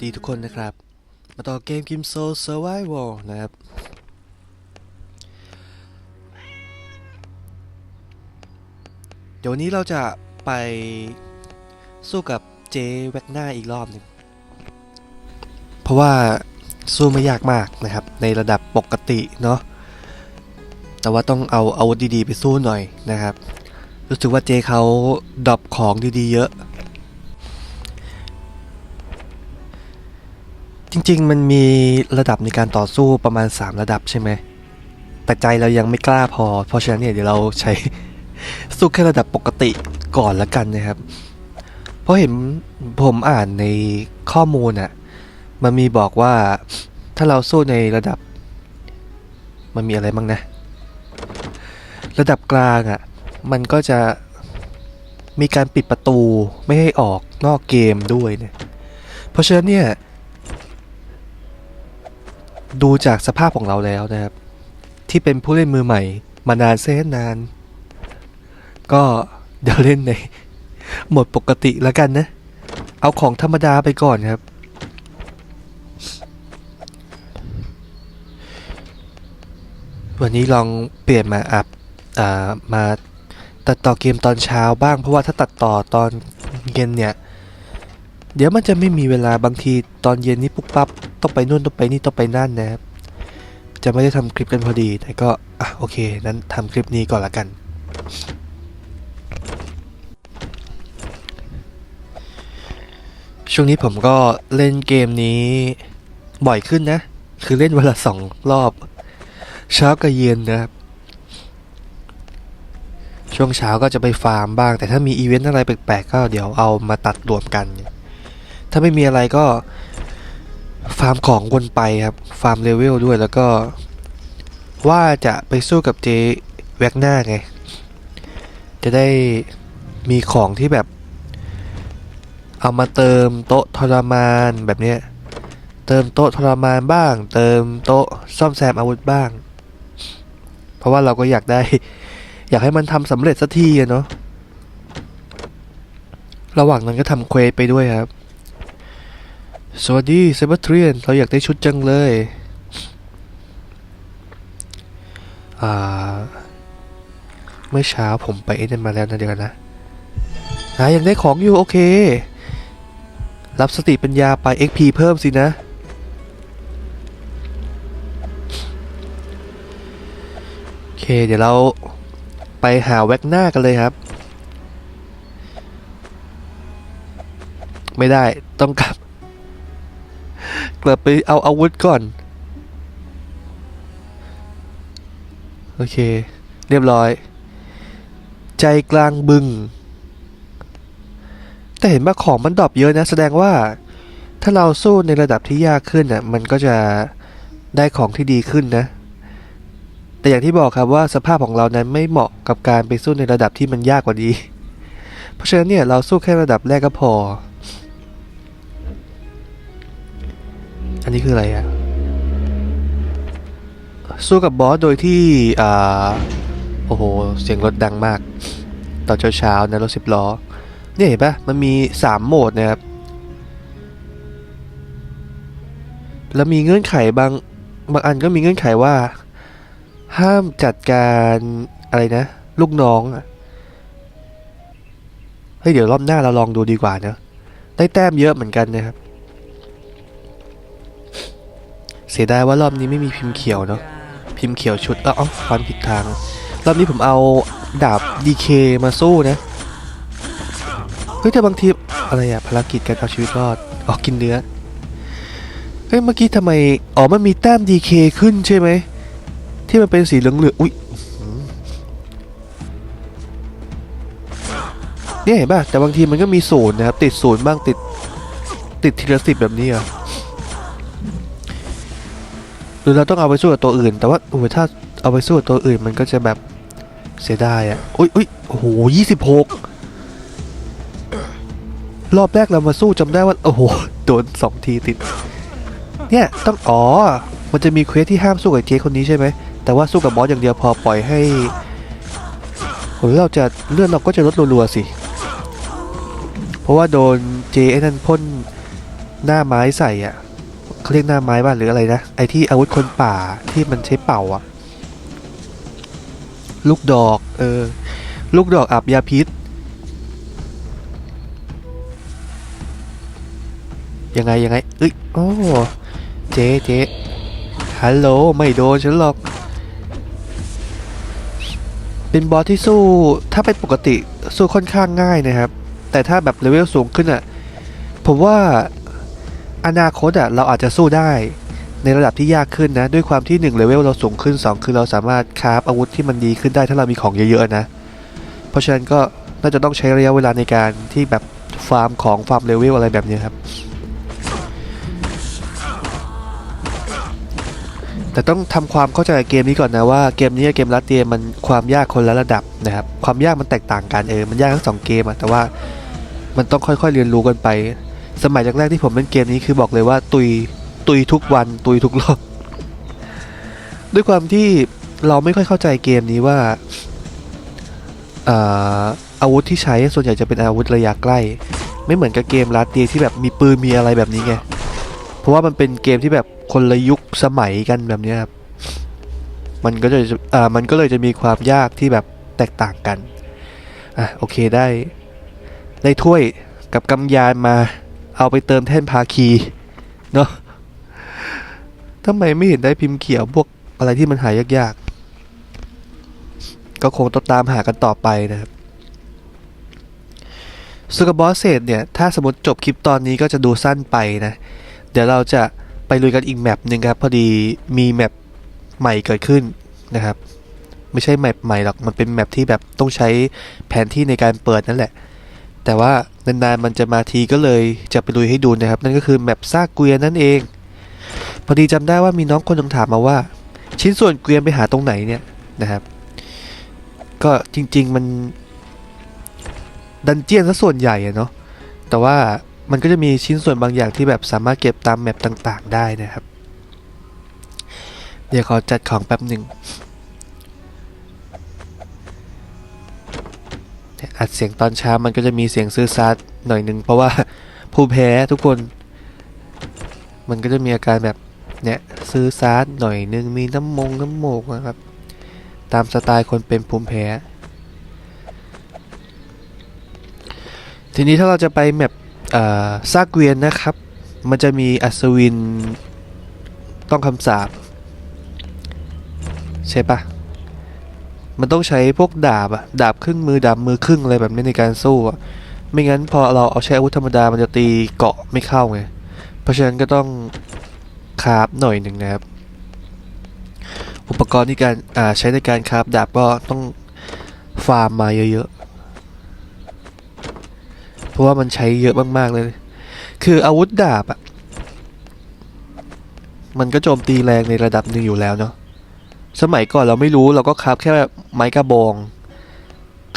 สวัสดีทุกคนนะครับ มาต่อเกมกิมโซ Survival นะครับ เดี๋ยวนนี้เราจะไปสู้กับเจแวกหน้าอีกรอบหนึ่งเพราะว่าสู้ไม่ยากมากนะครับ ในระดับปกติเนาะแต่ว่าต้องเอาอาวุธดีๆ ไปสู้หน่อยนะครับ รู้สึกว่าเจเขาดรอปของดีๆเยอะ จริง ๆ มันมีระดับในการต่อสู้ประมาณ 3 ระดับใช่ไหม แต่ใจเรายังไม่กล้าพอ เพราะฉะนั้นเนี่ยเดี๋ยวเราใช้สู้แค่ระดับปกติก่อนละกันนะครับ เพราะเห็นผมอ่านในข้อมูลอะ่ะมันมีบอกว่าถ้าเราสู้ในระดับ มันมีอะไรบ้างนะ ระดับกลางอะ่ะมันก็จะมีการปิดประตูไม่ให้ออกนอกเกมด้วยเนี่ยเพราะฉะนั้นเนี่ย ดูจากสภาพของเราแล้วนะครับ ที่เป็นผู้เล่นมือใหม่ มานานเส้นนาน ก็เดี๋ยวเล่นในหมดปกติแล้วกันนะ เอาของธรรมดาไปก่อนครับ วันนี้ลองเปลี่ยนมาอัพอ่ามาตัดต่อเกมตอนเช้าบ้างเพราะว่าถ้าตัดต่อตอนเย็นเนี่ย เดี๋ยวมันจะไม่มีเวลาบางทีตอนเย็นนี้ปุ๊บปั๊บ ต้องไปนู่นต้องไปนี่ต้องไปนั่นนะครับ จะไม่ได้ทำคลิปกันพอดี แต่ก็อะโอเค นั้นทำคลิปนี้ก่อนละกัน ช่วงนี้ผมก็เล่นเกมนี้บ่อยขึ้นนะ คือเล่นวันละสองรอบ เช้ากับเย็นนะครับช่วงเช้าก็จะไปฟาร์มบ้าง แต่ถ้ามีอีเวนต์อะไรแปลกๆ ก็เดี๋ยวเอามาตัดรวมกัน ถ้าไม่มีอะไรก็ ฟาร์มของวนไปครับ ฟาร์มเลเวลด้วยแล้วก็ ว่าจะไปสู้กับเจแวกหน้าไง จะได้มีของที่แบบ เอามาเติมโต๊ะทรมานแบบเนี้ย เติมโต๊ะทรมานบ้าง เติมโต๊ะซ่อมแซมอาวุธบ้าง เพราะว่าเราก็อยากได้ อยากให้มันทำสำเร็จสักทีอะเนาะระหว่างนั้นก็ทำเควสไปด้วยครับ สวัสดีเซบาเทรียน เราอยากได้ชุดจังเลย อ่า เมื่อเช้าผมไปเอ็นมาแล้วนะเดี๋ยวกันะอ่ายังได้ของอยู่ โอเค รับสติปัญญาไป XP เพิ่มสินะ โอเค เดี๋ยวเราไปหาแว็กหน้ากันเลยครับ ไม่ได้ต้องกลับ กลับไปเอาอาวุธก่อน โอเค เรียบร้อย ใจกลางบึง แต่เห็นว่าของมันดรอปเยอะนะ แสดงว่า ถ้าเราสู้ในระดับที่ยากขึ้นอะ มันก็จะได้ของที่ดีขึ้นนะ แต่อย่างที่บอกครับว่าสภาพของเรานั้นไม่เหมาะกับการไปสู้ในระดับที่มันยากกว่านี้ เพราะฉะนั้นเนี่ยเราสู้แค่ระดับแรกก็พอ อันนี้คืออะไรอะสู้กับบอสโดยที่อ่าโอ้โห เสียงรถดังมาก ตอนเช้าๆนะรถสิบล้อ เนี่ยเห็นปะมันมีสามโหมดนะครับ แล้วมีเงื่อนไขบางบางอันก็มีเงื่อนไขว่า ห้ามจัดการอะไรนะ ลูกน้องอะเฮ้ยเดี๋ยวรอบหน้าเราลองดูดีกว่าเนะได้แต้มเยอะเหมือนกันนะครับ สียดายว่ารอบนี้ไม่มีพิมพ์เขียวเนาะพิมพ์เขียวชุดเอ้าเอ้าฟันผิดทาง รอบนี้ผมเอาดาบ DK มาสู้นะเฮ้ยแต่บางทีอะไรอะภารกิจการเอาชีวิตรอดออกกินเนื้อเฮ้ยเมื่อกี้ทำไมอ๋อมันมีแต้ม DK ขึ้นใช่ไหมที่มันเป็นสีเหลืองเหลืองอุ้ยเนี่ยเห็นป่ะแต่บางทีมันก็มีศูนย์นะครับติดศูนย์บ้างติดติดทีละสิบแบบนี้อะ หรือเราต้องเอาไปสู้กับตัวอื่น แต่ว่าโอ้ยถ้าเอาไปสู้กับตัวอื่นมันก็จะแบบเสียดายอะอุ้ยอุ้ยโอ้โหยี่สิบหกรอบแรกเรามาสู้จำได้ว่าโอ้โหโดนสองทีติด เนี่ยต้องอ๋อมันจะมีเควสที่ห้ามสู้กับเจคนนี้ใช่ไหมแต่ว่าสู้กับบอสอย่างเดียวพอปล่อยให้โอ้เราจะเลื่อนเราก็จะลดรัวๆสิ เพราะว่าโดนเจไอ้นั่นพ่นหน้าไม้ใส่อะ เขาเรียกหน้าไม้บ้านหรืออะไรนะ ไอที่อาวุธคนป่าที่มันใช้เป่าอะลูกดอก เออ ลูกดอกอาบยาพิษ ยังไงยังไงเอ้ยโอ้เจ๊เจ๊ฮัลโหล ไม่โดนฉันหรอก เป็นบอสที่สู้ ถ้าเป็นปกติสู้ค่อนข้างง่ายนะครับ แต่ถ้าแบบเลเวลสูงขึ้นอะ ผมว่า อนาคตอะเราอาจจะสู้ได้ ในระดับที่ยากขึ้นนะ ด้วยความที่1เลเวลเราสูงขึ้น 2 คือเราสามารถคราฟอาวุธที่มันดีขึ้นได้ถ้าเรามีของเยอะๆนะ เพราะฉะนั้นก็น่าจะต้องใช้ระยะเวลาในการที่แบบฟาร์มของฟาร์มเลเวลอะไรแบบนี้ครับ แต่ต้องทำความเข้าใจกับเกมนี้ก่อนนะว่าเกมนี้กับเกมลัดเตียมันความยากคนละระดับนะครับ ความยากมันแตกต่างกันเออมันยากทั้งสองเกมอะแต่ว่ามันต้องค่อยๆเรียนรู้กันไป สมัยแรกๆที่ผมเล่นเกมนี้คือบอกเลยว่าตุยตุยทุกวันตุยทุกรอบ ด้วยความที่เราไม่ค่อยเข้าใจเกมนี้ว่าอาอาวุธที่ใช้ส่วนใหญ่จะเป็นอาวุธระยะใกล้ ไม่เหมือนกับเกมลาเตียที่แบบมีปืนมีอะไรแบบนี้ไงเพราะว่ามันเป็นเกมที่แบบคนละยุคสมัยกันแบบนี้ครับมันก็จะอ่ามันก็เลยจะมีความยากที่แบบแตกต่างกันอะโอเคได้ได้ถ้วยกับกำยานมา เอาไปเติมแท่นพาคีเนาะทำไมไม่เห็นได้พิมพ์เขียวพวกอะไรที่มันหายยากๆ ก็คงต้องตามหากันต่อไปนะครับส่วนกับอสเซตเนี่ย ถ้าสมมติจบคลิปตอนนี้ก็จะดูสั้นไปนะ เดี๋ยวเราจะไปลุยกันอีกแมปหนึ่งครับ พอดีมีแมปใหม่เกิดขึ้นนะครับ ไม่ใช่แมปใหม่หรอก มันเป็นแมปที่แบบต้องใช้แผนที่ในการเปิดนั่นแหละ แต่ว่านานๆมันจะมาทีก็เลยจะไปลุยให้ดูนะครับ นั่นก็คือแมปซากเกวียนนั่นเอง พอดีจำได้ว่ามีน้องคนนึงถามมาว่า ชิ้นส่วนเกวียนไปหาตรงไหนเนี่ยนะครับ ก็จริง ๆมันดันเจียนซะส่วนใหญ่อะเนาะแต่ว่ามันก็จะมีชิ้นส่วนบางอย่างที่แบบสามารถเก็บตามแมปต่างๆ ได้นะครับ เดี๋ยวขอจัดของแป๊บหนึ่ง อัดเสียงตอนเช้ามันก็จะมีเสียงซื้อซัดหน่อยหนึ่งเพราะว่าผู้แพ้ทุกคน มันก็จะมีอาการแบบเนี่ยซื้อซาร์หน่อยนึงมีน้ำมงน้ำโมกนะครับ ตามสไตล์คนเป็นภูมิแพ้ ทีนี้ถ้าเราจะไปแมปอ่าซากเกวียนนะครับ มันจะมีอัศวินต้องคำสาปใช่ปะ มันต้องใช้พวกดาบอะดาบครึ่งมือดาบมือครึ่งอะไรแบบนี้ในการสู้อะไม่งั้นพอเราเอาใช้อาวุธธรรมดามันจะตีเกาะไม่เข้าไงเพราะฉะนั้นก็ต้องคราฟหน่อยหนึ่งนะครับ อุปกรณ์ที่การใช้ในการคราฟดาบก็ต้องฟาร์มมาเยอะๆ เพราะว่ามันใช้เยอะมาก ๆ เลย คืออาวุธดาบอะมันก็โจมตีแรงในระดับหนึ่งอยู่แล้วเนาะ สมัยก่อนเราไม่รู้เราก็คราฟแค่ไม้กระบอง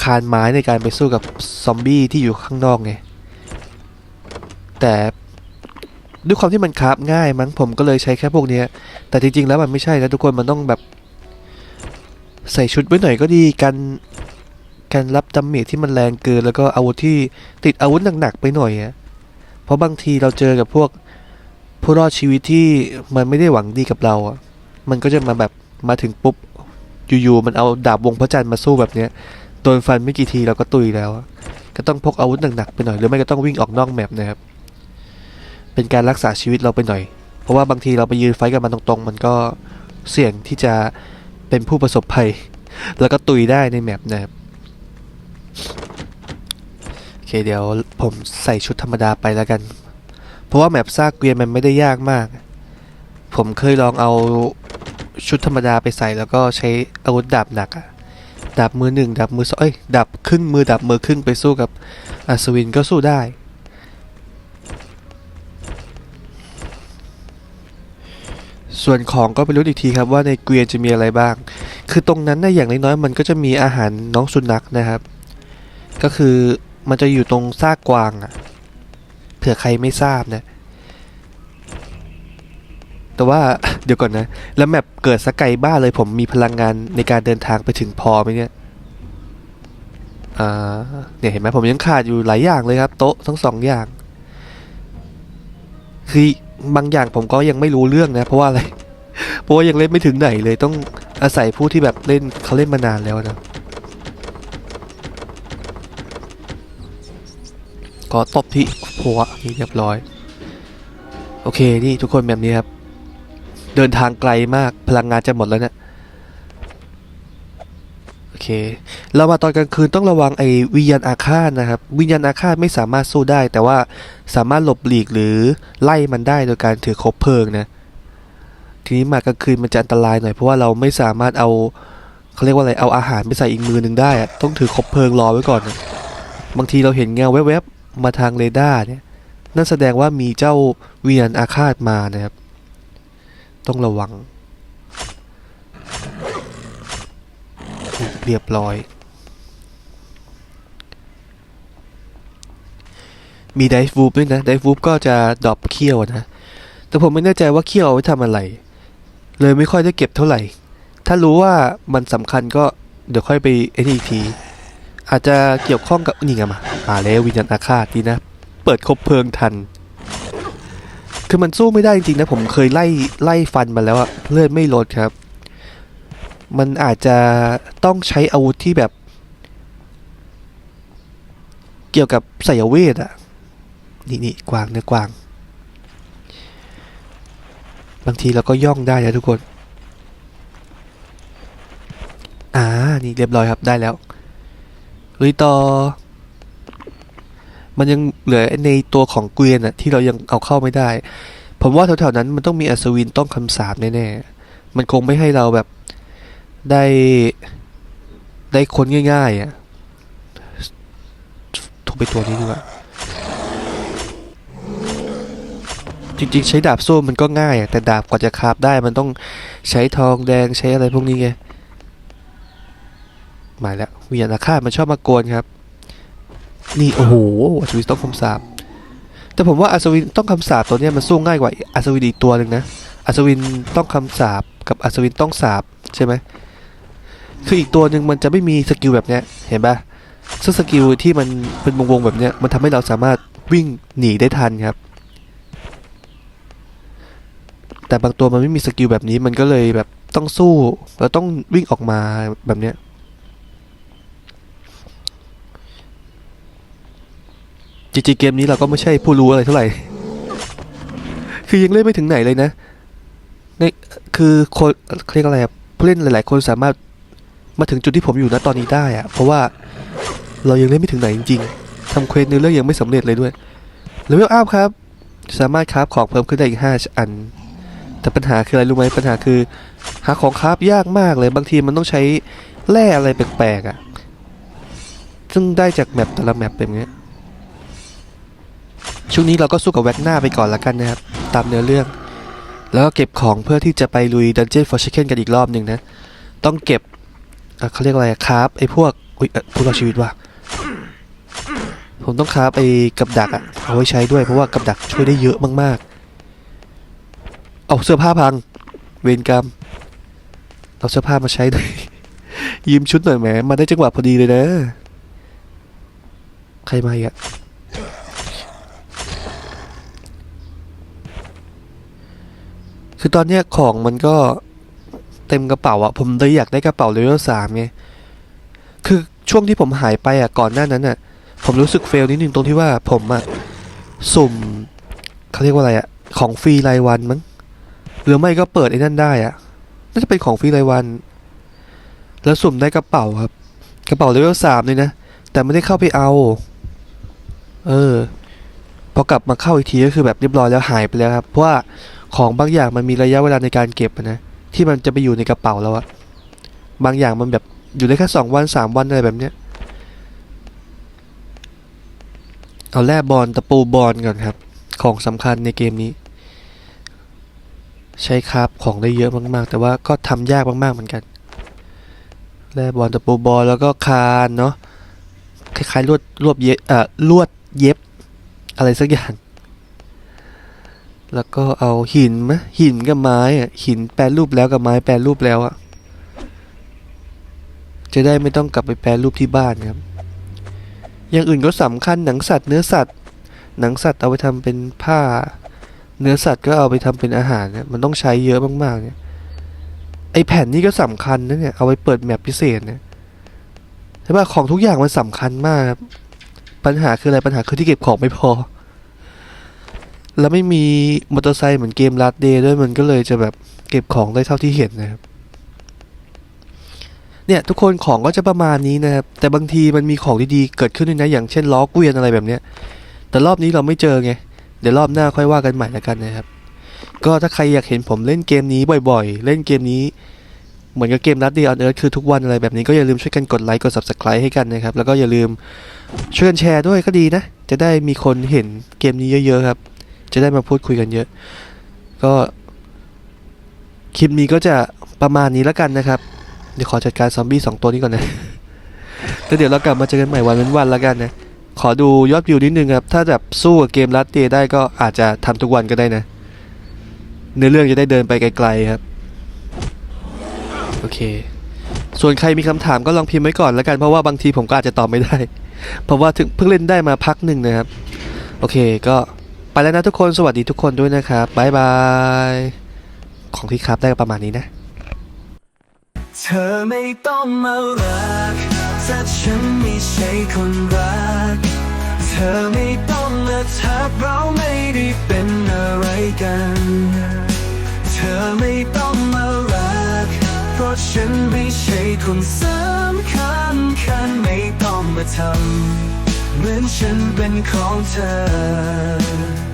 คานไม้ในการไปสู้กับซอมบี้ที่อยู่ข้างนอกไง แต่ด้วยความที่มันคราฟง่ายมั้งผมก็เลยใช้แค่พวกนี้แต่จริงๆแล้วมันไม่ใช่นะทุกคนมันต้องแบบ ใส่ชุดไว้หน่อยก็ดีกันการรับดาเมจที่มันแรงเกินแล้วก็อาวุธที่ติดอาวุธหนักๆไปหน่อยอะเพราะบางทีเราเจอกับพวกผู้รอดชีวิตที่มันไม่ได้หวังดีกับเราอะมันก็จะมาแบบ มาถึงปุ๊บอยู่ๆมันเอาดาบวงพระจันทร์มาสู้แบบเนี้ยโดนฟันไม่กี่ทีเราก็ตุยแล้ว ก็ต้องพกอาวุธหนักๆไปหน่อยหรือไม่ก็ต้องวิ่งออกนอกแมปนะครับ เป็นการรักษาชีวิตเราไปหน่อย เพราะว่าบางทีเราไปยืนไฟกับมันตรงๆ มันก็เสี่ยงที่จะเป็นผู้ประสบภัย แล้วก็ตุยได้ในแมปนะครับโอเคเดี๋ยวผมใส่ชุดธรรมดาไปแล้วกัน เพราะว่าแมปซากเกวียนมันไม่ได้ยากมาก ผมเคยลองเอา ชุดธรรมดาไปใส่แล้วก็ใช้อาวุธดาบหนักอะดาบมือหนึ่งดาบมือสองเอ้ยดาบครึ่งมือดาบมือครึ่งไปสู้กับอัศวินก็สู้ได้ ส่วนของก็ไปรู้อีกทีครับว่าในเกวียนจะมีอะไรบ้าง คือตรงนั้นนะอย่างน้อยๆมันก็จะมีอาหารน้องสุนัขนะครับ ก็คือมันจะอยู่ตรงซากกวางอะเผื่อใครไม่ทราบนะ แต่ว่าเดี๋ยวก่อนนะ แล้วแมปเกิดสกไกบ้าเลยผมมีพลังงานในการเดินทางไปถึงพอไหมเนี่ยอ่าเนี่ยเห็นไหมผมยังขาดอยู่หลายอย่างเลยครับ โต๊ะทั้งสองอย่าง คือบางอย่างผมก็ยังไม่รู้เรื่องนะ เพราะว่าอะไร เพราะว่ายังเล่นไม่ถึงไหนเลยต้องอาศัยผู้ที่แบบเล่นเขาเล่นมานานแล้วนะก็ตบที่หัวนี่เรียบร้อย โอเค นี่ทุกคนแบบนี้ครับ เดินทางไกลมากพลังงานจะหมดแล้วเนะี่ยโอเค เรามาตอนกลางคืนต้องระวังไอ้วิญญาณอาฆาตนะครับ วิญญาณอาฆาตไม่สามารถสู้ได้ แต่ว่าสามารถหลบหลีกหรือไล่มันได้โดยการถือคบเพลิงนะทีนี้มากลางคืนมันจะอันตรายหน่อยเพราะว่าเราไม่สามารถเอาเขาเรียกว่าอะไรเอาอาหารไปใส่อีกมือหนึ่งได้ต้องถือคบเพลิงรอไว้ก่อนนะบางทีเราเห็นเงาแวบๆมาทางเรดาร์เนี่ยนั่นแสดงว่ามีเจ้าเวียนอาฆาตมานะครับ ต้องระวัง เรียบร้อย มีไดฟ์วูฟด้วยนะไดฟ์วูฟก็จะดรอปเขี้ยวนะ แต่ผมไม่แน่ใจว่าเขี้ยวเอาไว้ทำอะไร เลยไม่ค่อยได้เก็บเท่าไหร่ ถ้ารู้ว่ามันสำคัญก็เดี๋ยวค่อยไปไอ้นี่อีกที อาจจะเกี่ยวข้องกับนี่ไงมามาแล้ววิญญาณอาฆาตดีนะ เปิดคบเพลิงทัน คือมันสู้ไม่ได้จริงๆนะผมเคยไล่ไล่ฟันมาแล้วอะเลือดไม่ลดครับ มันอาจจะต้องใช้อาวุธที่แบบ เกี่ยวกับไสยเวทอะนี่นี่กวางเนื้อกวาง บางทีเราก็ย่องได้นะทุกคน อ่า นี่เรียบร้อยครับได้แล้วลุยต่อ มันยังเหลือในตัวของเกวียนอะที่เรายังเอาเข้าไม่ได้ ผมว่าแถวๆนั้นมันต้องมีอัศวินต้องคำสาปแน่ๆ มันคงไม่ให้เราแบบได้ได้คนง่ายๆอะถูกไปตัวนี้ดีกว่าจริงๆ ใช้ดาบสู้มันก็ง่ายอะแต่ดาบกว่าจะคาบได้มันต้องใช้ทองแดงใช้อะไรพวกนี้ไงหมายแล้ววิญญาณอาฆาตมันชอบมากวนครับ นี่โอ้โหอัศวินต้องคำสาปแต่ผมว่าอัศวินต้องคำสาปตัวนี้มันสู้ง่ายกว่าอัศวินอีกตัวหนึ่งนะอัศวินต้องคำสาปกับอัศวินต้องสาปใช่ไหมคืออีกตัวหนึ่งมันจะไม่มีสกิลแบบเนี้ยเห็นปะซึ่งสกิลที่มันเป็นวงๆแบบเนี้ยมันทำให้เราสามารถวิ่งหนีได้ทันครับ แต่บางตัวมันไม่มีสกิลแบบนี้มันก็เลยแบบต้องสู้แล้วต้องวิ่งออกมาแบบเนี้ย จริงๆเกมนี้เราก็ไม่ใช่ผู้รู้อะไรเท่าไหร่ คือยังเล่นไม่ถึงไหนเลยนะในคือคนเรียกอะไรผู้เล่นหลาย ๆ คนสามารถมาถึงจุดที่ผมอยู่ณตอนนี้ได้อะเพราะว่าเรายังเล่นไม่ถึงไหนจริงๆทำเควสในเรื่องยังไม่สำเร็จเลยด้วยเลเวลอัพครับ สามารถคราฟของเพิ่มขึ้นได้อีกห้าอัน แต่ปัญหาคืออะไรรู้ไหมปัญหาคือ หาของคราฟยากมากเลยบางทีมันต้องใช้แร่อะไรแปลกๆอะซึ่งได้จากแมปแต่ละแมปเป็นอย่างเงี้ย ช่วงนี้เราก็สู้กับแว็กหน้าไปก่อนละกันนะครับ ตามเนื้อเรื่อง แล้วก็เก็บของเพื่อที่จะไปลุย Dungeon for Chicken กันอีกรอบหนึ่งนะ ต้องเก็บเเขาเรียกอะไรคราฟไอ้พวกอุ้ยผู้รอดชีวิตว่ะผมต้องคราฟไอ้กับดักอะเอาไว้ใช้ด้วยเพราะว่ากับดักช่วยได้เยอะมากๆ เอาเสื้อผ้าพัง เวรกรรม เอาเสื้อผ้ามาใช้ด้วย ยืมชุดหน่อยแหมมาได้จังหวะพอดีเลยนะ ใครมาอีกอะ คือตอนเนี้ยของมันก็เต็มกระเป๋าอะผมเลยอยากได้กระเป๋าเลเวลสามไง คือช่วงที่ผมหายไปอะก่อนหน้านั้นอะผมรู้สึกเฟลนิดนึงตรงที่ว่าผมอะสุ่มเขาเรียกว่าอะไรอะของฟรีรายวันมั้งหรือไม่ก็เปิดไอ้นั่นได้อะน่าจะเป็นของฟรีรายวัน แล้วสุ่มได้กระเป๋าครับ กระเป๋าเลเวลสามเลยนะ แต่ไม่ได้เข้าไปเอา เออ พอกลับมาเข้าอีกทีก็คือแบบเรียบร้อยแล้วหายไปแล้วครับ เพราะว่า ของบางอย่างมันมีระยะเวลาในการเก็บนะที่มันจะไปอยู่ในกระเป๋าแล้วอะบางอย่างมันแบบอยู่ได้แค่สองวันสามวันอะไรแบบเนี้ยเอาแร่บอลตะปูบอลก่อนครับ ของสำคัญในเกมนี้ ใช้คราบของได้เยอะมากๆ แต่ว่าก็ทำยากมากๆเหมือนกันแร่บอลตะปูบอลแล้วก็คานเนาะคล้ายๆลวดรวบเย็บอ่อลวดเย็บ อะไรสักอย่าง แล้วก็เอาหินมะหินกับไม้อะหินแปรรูปแล้วกับไม้แปรรูปแล้วอะจะได้ไม่ต้องกลับไปแปรรูปที่บ้านครับ อย่างอื่นก็สำคัญหนังสัตว์เนื้อสัตว์ หนังสัตว์เอาไปทำเป็นผ้า เนื้อสัตว์ก็เอาไปทำเป็นอาหารเนี่ยมันต้องใช้เยอะมากๆเนี่ยไอแผ่นนี้ก็สำคัญนะเนี่ยเอาไว้เปิดแมปพิเศษเนี่ยใช่ป่ะของทุกอย่างมันสำคัญมากครับปัญหาคืออะไรปัญหาคือที่เก็บของไม่พอ แล้วไม่มีมอเตอร์ไซค์เหมือนเกมลัดเดย์ด้วยมันก็เลยจะแบบเก็บของได้เท่าที่เห็นนะครับ เนี่ยทุกคนของก็จะประมาณนี้นะครับ แต่บางทีมันมีของดีๆเกิดขึ้นด้วยนะ อย่างเช่นล้อเกวียนอะไรแบบเนี้ย แต่รอบนี้เราไม่เจอไง เดี๋ยวรอบหน้าค่อยว่ากันใหม่ล้วกันนะครับ ก็ถ้าใครอยากเห็นผมเล่นเกมนี้บ่อยๆ เล่นเกมนี้ เหมือนกับเกมรัดเดียออนเอิร์ธคือทุกวันอะไรแบบนี้ก็อย่าลืมช่วยกันกดไลค์กด subscribe ให้กันนะครับ แล้วก็อย่าลืมช่วยกันแชร์ด้วยก็ดีนะ จะได้มีคนเห็นเกมนี้เยอะ ๆ ครับ จะได้มาพูดคุยกันเยอะ ก็คลิปนี้ก็จะประมาณนี้แล้วกันนะครับ เดี๋ยวขอจัดการซอมบี้สองตัวนี้ก่อนนะแล้วเดี๋ยวเรากลับมาเจอกันใหม่วันเว้นวันแล้วกันนะ ขอดูยอดวิวนิดนึงครับ ถ้าแบบสู้กับเกมลัดเตได้ก็อาจจะทำทุกวันก็ได้นะ เนื้อเรื่องจะได้เดินไปไกลๆครับ โอเค ส่วนใครมีคำถามก็ลองพิมพ์ไว้ก่อนแล้วกันเพราะว่าบางทีผมก็อาจจะตอบไม่ได้ เพราะว่าถึงเพิ่งเล่นได้มาพักหนึ่งนะครับ โอเคก็ ไปแล้วนะทุกคนสวัสดีทุกคนด้วยนะครับบ๊ายบาย ของที่ครับได้ประมาณนี้นะ เธอไม่ต้องมารักถ้าฉันไม่ใช่คนรัก เธอไม่ต้องมาทักเราไม่ได้เป็นอะไรกัน เธอไม่ต้องมารัก เพราะฉันไม่ใช่คนสำคัญคันไม่ต้องมาทำ เหมือนฉันเป็นของเธอ